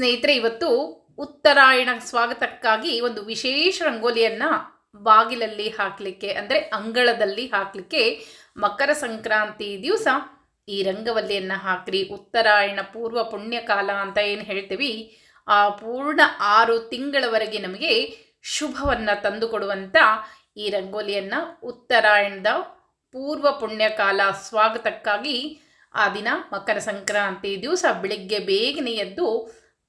ಸ್ನೇಹಿತರೆ, ಇವತ್ತು ಉತ್ತರಾಯಣ ಸ್ವಾಗತಕ್ಕಾಗಿ ಒಂದು ವಿಶೇಷ ರಂಗೋಲಿಯನ್ನು ಬಾಗಿಲಲ್ಲಿ ಹಾಕಲಿಕ್ಕೆ, ಅಂದರೆ ಅಂಗಳದಲ್ಲಿ ಹಾಕಲಿಕ್ಕೆ ಮಕರ ಸಂಕ್ರಾಂತಿ ದಿವಸ ಈ ರಂಗವಲ್ಲಿಯನ್ನು ಹಾಕ್ರಿ. ಉತ್ತರಾಯಣ ಪೂರ್ವ ಪುಣ್ಯಕಾಲ ಅಂತ ಏನು ಹೇಳ್ತೀವಿ? ಆ ಪೂರ್ಣ ಆರು ತಿಂಗಳವರೆಗೆ ನಮಗೆ ಶುಭವನ್ನು ತಂದುಕೊಡುವಂಥ ಈ ರಂಗೋಲಿಯನ್ನು ಉತ್ತರಾಯಣದ ಪೂರ್ವ ಪುಣ್ಯಕಾಲ ಸ್ವಾಗತಕ್ಕಾಗಿ ಆ ದಿನ ಮಕರ ಸಂಕ್ರಾಂತಿ ದಿವಸ ಬೆಳಿಗ್ಗೆ ಬೇಗನೆ ಎದ್ದು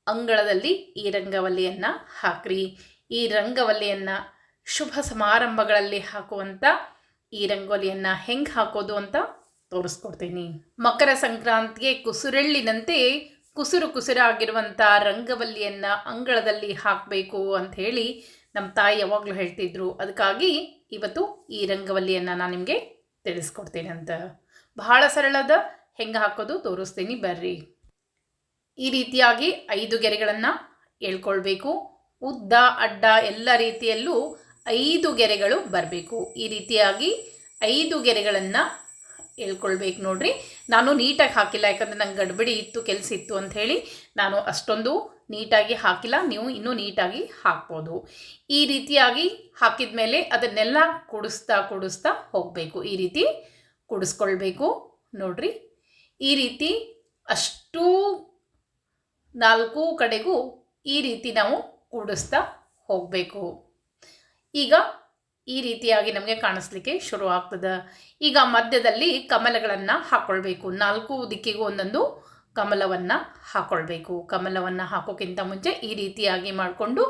ಅಂಗಳದಲ್ಲಿ ಈ ರಂಗವಲ್ಲಿಯನ್ನು ಹಾಕ್ರಿ. ಈ ರಂಗವಲ್ಲಿಯನ್ನು ಶುಭ ಸಮಾರಂಭಗಳಲ್ಲಿ ಹಾಕುವಂಥ ಈ ರಂಗೋಲಿಯನ್ನು ಹೆಂಗೆ ಹಾಕೋದು ಅಂತ ತೋರಿಸ್ಕೊಡ್ತೀನಿ. ಮಕರ ಸಂಕ್ರಾಂತಿಗೆ ಕುಸುರೆಳ್ಳಿನಂತೆ ಕುಸುರು ಕುಸುರಾಗಿರುವಂಥ ರಂಗವಲ್ಲಿಯನ್ನು ಅಂಗಳದಲ್ಲಿ ಹಾಕಬೇಕು ಅಂತ ಹೇಳಿ ನಮ್ಮ ತಾಯಿ ಯಾವಾಗಲೂ ಹೇಳ್ತಿದ್ರು. ಅದಕ್ಕಾಗಿ ಇವತ್ತು ಈ ರಂಗವಲ್ಲಿಯನ್ನು ನಾನು ನಿಮಗೆ ತಿಳಿಸ್ಕೊಡ್ತೀನಿ ಅಂತ. ಬಹಳ ಸರಳದ ಹೆಂಗೆ ಹಾಕೋದು ತೋರಿಸ್ತೀನಿ ಬರ್ರಿ. ಈ ರೀತಿಯಾಗಿ ಐದು ಗೆರೆಗಳನ್ನು ಹೇಳ್ಕೊಳ್ಬೇಕು. ಉದ್ದ, ಅಡ್ಡ ಎಲ್ಲ ರೀತಿಯಲ್ಲೂ ಐದು ಗೆರೆಗಳು ಬರಬೇಕು. ಈ ರೀತಿಯಾಗಿ ಐದು ಗೆರೆಗಳನ್ನು ಹೇಳ್ಕೊಳ್ಬೇಕು ನೋಡ್ರಿ. ನಾನು ನೀಟಾಗಿ ಹಾಕಿಲ್ಲ, ಯಾಕಂದರೆ ನಂಗೆ ಗಡ್ಬಡಿ ಇತ್ತು, ಕೆಲಸ ಇತ್ತು ಅಂಥೇಳಿ ನಾನು ಅಷ್ಟೊಂದು ನೀಟಾಗಿ ಹಾಕಿಲ್ಲ. ನೀವು ಇನ್ನೂ ನೀಟಾಗಿ ಹಾಕ್ಬೋದು. ಈ ರೀತಿಯಾಗಿ ಹಾಕಿದ ಮೇಲೆ ಅದನ್ನೆಲ್ಲ ಕುಡಿಸ್ತಾ ಕುಡಿಸ್ತಾ ಹೋಗಬೇಕು. ಈ ರೀತಿ ಕುಡಿಸ್ಕೊಳ್ಬೇಕು ನೋಡ್ರಿ. ಈ ರೀತಿ ಅಷ್ಟೂ ನಾಲ್ಕು ಕಡೆಗೂ ಈ ರೀತಿ ನಾವು ಕೂಡಿಸ್ತಾ ಹೋಗಬೇಕು. ಈಗ ಈ ರೀತಿಯಾಗಿ ನಮಗೆ ಕಾಣಿಸ್ಲಿಕ್ಕೆ ಶುರು ಆಗ್ತದೆ. ಈಗ ಮಧ್ಯದಲ್ಲಿ ಕಮಲಗಳನ್ನು ಹಾಕ್ಕೊಳ್ಬೇಕು ನಾಲ್ಕು ದಿಕ್ಕಿಗೂ ಒಂದೊಂದು ಕಮಲವನ್ನು ಹಾಕ್ಕೊಳ್ಬೇಕು ಕಮಲವನ್ನು ಹಾಕೋಕ್ಕಿಂತ ಮುಂಚೆ ಈ ರೀತಿಯಾಗಿ ಮಾಡಿಕೊಂಡು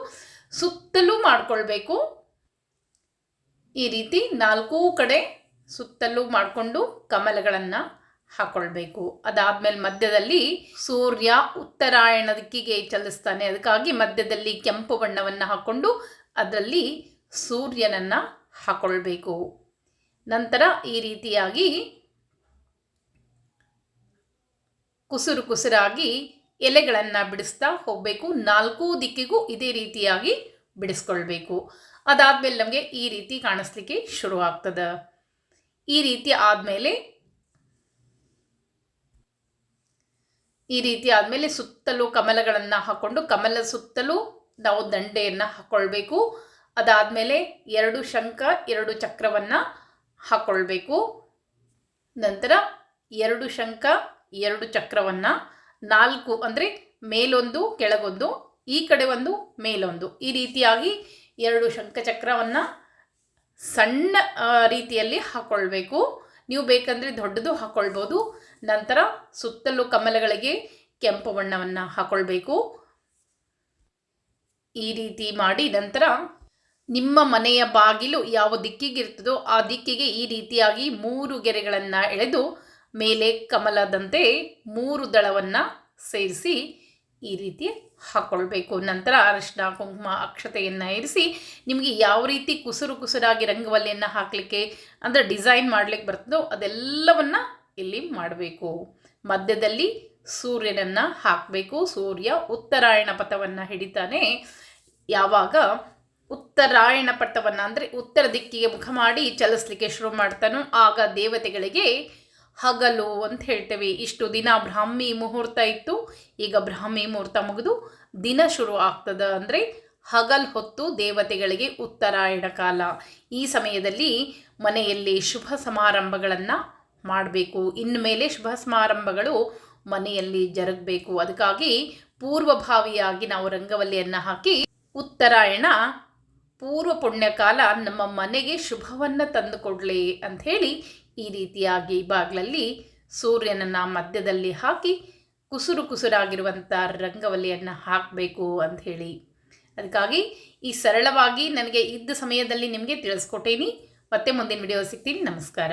ಸುತ್ತಲೂ ಮಾಡಿಕೊಳ್ಬೇಕು. ಈ ರೀತಿ ನಾಲ್ಕೂ ಕಡೆ ಸುತ್ತಲೂ ಮಾಡಿಕೊಂಡು ಕಮಲಗಳನ್ನು ಹಾಕೊಳ್ಬೇಕು. ಅದಾದ್ಮೇಲೆ ಮಧ್ಯದಲ್ಲಿ ಸೂರ್ಯ ಉತ್ತರಾಯಣ ದಿಕ್ಕಿಗೆ ಚಲಿಸ್ತಾನೆ. ಅದಕ್ಕಾಗಿ ಮಧ್ಯದಲ್ಲಿ ಕೆಂಪು ಬಣ್ಣವನ್ನು ಹಾಕ್ಕೊಂಡು ಅದರಲ್ಲಿ ಸೂರ್ಯನನ್ನು ಹಾಕ್ಕೊಳ್ಬೇಕು ನಂತರ ಈ ರೀತಿಯಾಗಿ ಕುಸುರು ಕುಸುರಾಗಿ ಎಲೆಗಳನ್ನು ಬಿಡಿಸ್ತಾ ಹೋಗಬೇಕು. ನಾಲ್ಕು ದಿಕ್ಕಿಗೂ ಇದೇ ರೀತಿಯಾಗಿ ಬಿಡಿಸ್ಕೊಳ್ಬೇಕು. ಅದಾದಮೇಲೆ ನಮಗೆ ಈ ರೀತಿ ಕಾಣಿಸ್ಲಿಕ್ಕೆ ಶುರು ಆಗ್ತದೆ ಈ ರೀತಿ ಆದಮೇಲೆ ಈ ರೀತಿ ಆದಮೇಲೆ ಸುತ್ತಲೂ ಕಮಲಗಳನ್ನು ಹಾಕ್ಕೊಂಡು ಕಮಲ ಸುತ್ತಲೂ ನಾವು ದಂಡೆಯನ್ನು ಹಾಕ್ಕೊಳ್ಬೇಕು ಅದಾದಮೇಲೆ ಎರಡು ಶಂಖ, ಎರಡು ಚಕ್ರವನ್ನು ಹಾಕ್ಕೊಳ್ಬೇಕು ನಂತರ ಎರಡು ಶಂಖ, ಎರಡು ಚಕ್ರವನ್ನು ನಾಲ್ಕು ಅಂದರೆ ಮೇಲೊಂದು, ಕೆಳಗೊಂದು, ಈ ಕಡೆ ಒಂದು, ಮೇಲೊಂದು. ಈ ರೀತಿಯಾಗಿ ಎರಡು ಶಂಖಚಕ್ರವನ್ನು ಸಣ್ಣ ರೀತಿಯಲ್ಲಿ ಹಾಕ್ಕೊಳ್ಬೇಕು ನೀವು ಬೇಕಂದರೆ ದೊಡ್ಡದು ಹಾಕ್ಕೊಳ್ಬೋದು ನಂತರ ಸುತ್ತಲೂ ಕಮಲಗಳಿಗೆ ಕೆಂಪು ಬಣ್ಣವನ್ನು ಹಾಕ್ಕೊಳ್ಬೇಕು ಈ ರೀತಿ ಮಾಡಿ ನಂತರ ನಿಮ್ಮ ಮನೆಯ ಬಾಗಿಲು ಯಾವ ದಿಕ್ಕಿಗಿರ್ತದೋ ಆ ದಿಕ್ಕಿಗೆ ಈ ರೀತಿಯಾಗಿ ಮೂರು ಗೆರೆಗಳನ್ನು ಎಳೆದು ಮೇಲೆ ಕಮಲದಂತೆ ಮೂರು ದಳವನ್ನು ಸೇರಿಸಿ ಈ ರೀತಿ ಹಾಕ್ಕೊಳ್ಬೇಕು ನಂತರ ಅರಿಶಿನ ಕುಂಕುಮ, ಅಕ್ಷತೆಯನ್ನು ಇರಿಸಿ ನಿಮಗೆ ಯಾವ ರೀತಿ ಕುಸುರು ಕುಸುರಾಗಿ ರಂಗವಲ್ಲಿಯನ್ನು ಹಾಕಲಿಕ್ಕೆ ಅಂದರೆ ಡಿಸೈನ್ ಮಾಡಲಿಕ್ಕೆ ಬರ್ತದೋ ಅದೆಲ್ಲವನ್ನು ಇಲ್ಲಿ ಮಾಡಬೇಕು. ಮಧ್ಯದಲ್ಲಿ ಸೂರ್ಯನನ್ನು ಹಾಕಬೇಕು. ಸೂರ್ಯ ಉತ್ತರಾಯಣ ಪಥವನ್ನು ಹಿಡಿತಾನೆ. ಯಾವಾಗ ಉತ್ತರಾಯಣ ಪಥವನ್ನು ಅಂದರೆ ಉತ್ತರ ದಿಕ್ಕಿಗೆ ಮುಖ ಮಾಡಿ ಚಲಿಸ್ಲಿಕ್ಕೆ ಶುರು ಮಾಡ್ತಾನೋ ಆಗ ದೇವತೆಗಳಿಗೆ ಹಗಲು ಅಂತ ಹೇಳ್ತೇವೆ. ಇಷ್ಟು ದಿನ ಬ್ರಾಹ್ಮಿ ಮುಹೂರ್ತ ಇತ್ತು. ಈಗ ಬ್ರಾಹ್ಮಿ ಮುಹೂರ್ತ ಮುಗಿದು ದಿನ ಶುರು ಆಗ್ತದೆ ಅಂದರೆ ಹಗಲ್ ಹೊತ್ತು ದೇವತೆಗಳಿಗೆ ಉತ್ತರಾಯಣ ಕಾಲ. ಈ ಸಮಯದಲ್ಲಿ ಮನೆಯಲ್ಲಿ ಶುಭ ಸಮಾರಂಭಗಳನ್ನು ಮಾಡಬೇಕು. ಇನ್ಮೇಲೆ ಶುಭ ಸಮಾರಂಭಗಳು ಮನೆಯಲ್ಲಿ ಜರುಗಬೇಕು. ಅದಕ್ಕಾಗಿ ಪೂರ್ವಭಾವಿಯಾಗಿ ನಾವು ರಂಗವಲ್ಲಿಯನ್ನು ಹಾಕಿ ಉತ್ತರಾಯಣ ಪೂರ್ವ ಪುಣ್ಯಕಾಲ ನಮ್ಮ ಮನೆಗೆ ಶುಭವನ್ನು ತಂದುಕೊಡಲಿ ಅಂಥೇಳಿ ಈ ರೀತಿಯಾಗಿ ಬಾಗಿಲಲ್ಲಿ ಸೂರ್ಯನನ್ನು ಮಧ್ಯದಲ್ಲಿ ಹಾಕಿ ಕುಸುರು ಕುಸುರಾಗಿರುವಂಥ ರಂಗವಲ್ಲಿಯನ್ನು ಹಾಕಬೇಕು ಅಂಥೇಳಿ ಅದಕ್ಕಾಗಿ ಈ ಸರಳವಾಗಿ ನನಗೆ ಇದ್ದ ಸಮಯದಲ್ಲಿ ನಿಮಗೆ ತಿಳಿಸ್ಕೊಟ್ಟೇನಿ. ಮತ್ತೆ ಮುಂದಿನ ವಿಡಿಯೋ ಸಿಗ್ತೀನಿ. ನಮಸ್ಕಾರ.